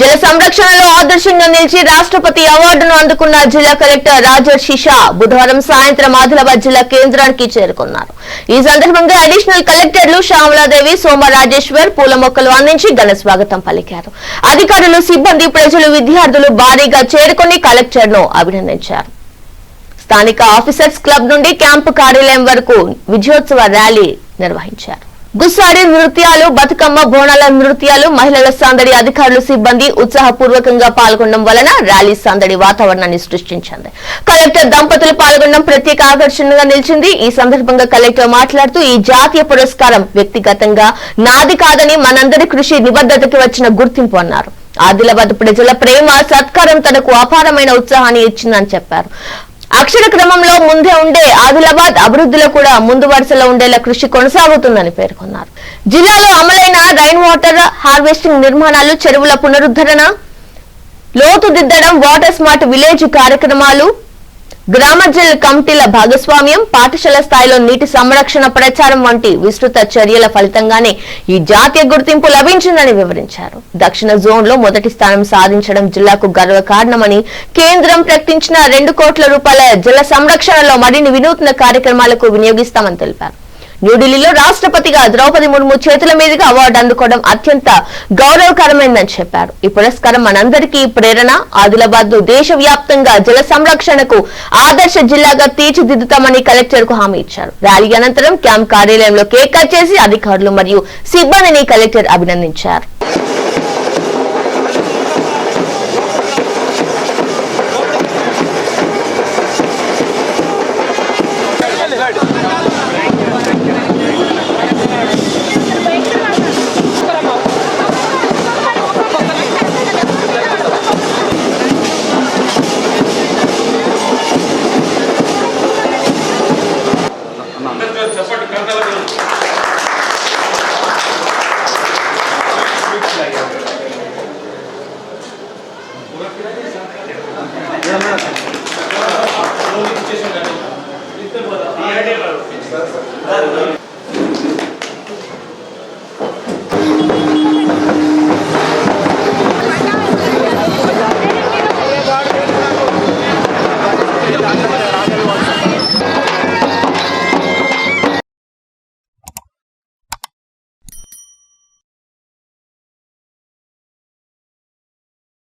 జల సంరక్షణలో ఆదర్శంగా నిలిచి రాష్ట్రపతి అవార్డును అందుకున్న జిల్లా కలెక్టర్ రాజర్ షిషా బుధవారం సాయంత్రం ఆదిలాబాద్ జిల్లా కేంద్రానికి చేరుకున్నారు. ఈ సందర్భంగా అడిషనల్ కలెక్టర్లు శ్యామలాదేవి సోమ రాజేశ్వర్ పూల మొక్కలు అందించి ఘన స్వాగతం పలికారు. అధికారులు సిబ్బంది ప్రజలు విద్యార్థులు భారీగా చేరుకుని కలెక్టర్ను అభినందించారు. స్థానిక ఆఫీసర్స్ క్లబ్ నుండి క్యాంపు కార్యాలయం వరకు విజయోత్సవ ర్యాలీ నిర్వహించారు. గుస్సాడి నృత్యాలు బతుకమ్మ బోనాల నృత్యాలు మహిళల సందడి అధికారులు సిబ్బంది ఉత్సాహపూర్వకంగా పాల్గొనడం వలన ర్యాలీ సందడి వాతావరణాన్ని సృష్టించింది. కలెక్టర్ దంపతులు పాల్గొనడం ప్రత్యేక ఆకర్షణగా నిలిచింది. ఈ సందర్భంగా కలెక్టర్ మాట్లాడుతూ ఈ జాతీయ పురస్కారం వ్యక్తిగతంగా నాది కాదని మనందరి కృషి నిబద్ధతకి వచ్చిన గుర్తింపు అన్నారు. ఆదిలాబాద్ ప్రజల ప్రేమ సత్కారం తనకు అపారమైన ఉత్సాహాన్ని ఇచ్చిందని చెప్పారు. అక్షర క్రమంలో ముందే ఉండే ఆదిలాబాద్ అభివృద్ధిలో కూడా ముందు వరుసలో ఉండేలా కృషి కొనసాగుతుందని పేర్కొన్నారు. జిల్లాలో అమలైన రైన్ వాటర్ హార్వెస్టింగ్ నిర్మాణాలు చెరువుల పునరుద్ధరణ లోతు దిద్దడం వాటర్ స్మార్ట్ విలేజ్ కార్యక్రమాలు గ్రామజల్ కమిటీల భాగస్వామ్యం పాఠశాల స్థాయిలో నీటి సంరక్షణ ప్రచారం వంటి విస్తృత చర్యల ఫలితంగానే ఈ జాతీయ గుర్తింపు లభించిందని వివరించారు. దక్షిణ జోన్లో మొదటి స్థానం సాధించడం జిల్లాకు గర్వకారణమని కేంద్రం ప్రకటించిన రెండు కోట్ల రూపాయల జల సంరక్షణలో మరిన్ని వినూత్న కార్యక్రమాలకు వినియోగిస్తామని తెలిపారు. న్యూఢిల్లీలో రాష్ట్రపతిగా ద్రౌపది ముర్ము చేతుల మీదుగా అవార్డు అందుకోవడం అత్యంత గౌరవకరమైందని చెప్పారు. ఈ పురస్కారం మనందరికీ ప్రేరణ ఆదిలాబాద్ను దేశవ్యాప్తంగా జల సంరక్షణకు ఆదర్శ జిల్లాగా తీర్చిదిద్దుతామని కలెక్టర్కు హామీ ఇచ్చారు. ర్యాలీ అనంతరం క్యాంప్ కార్యాలయంలో కేక్ కట్ చేసి అధికారులు మరియు సిబ్బందిని కలెక్టర్ అభినందించారు. ఇద్దరు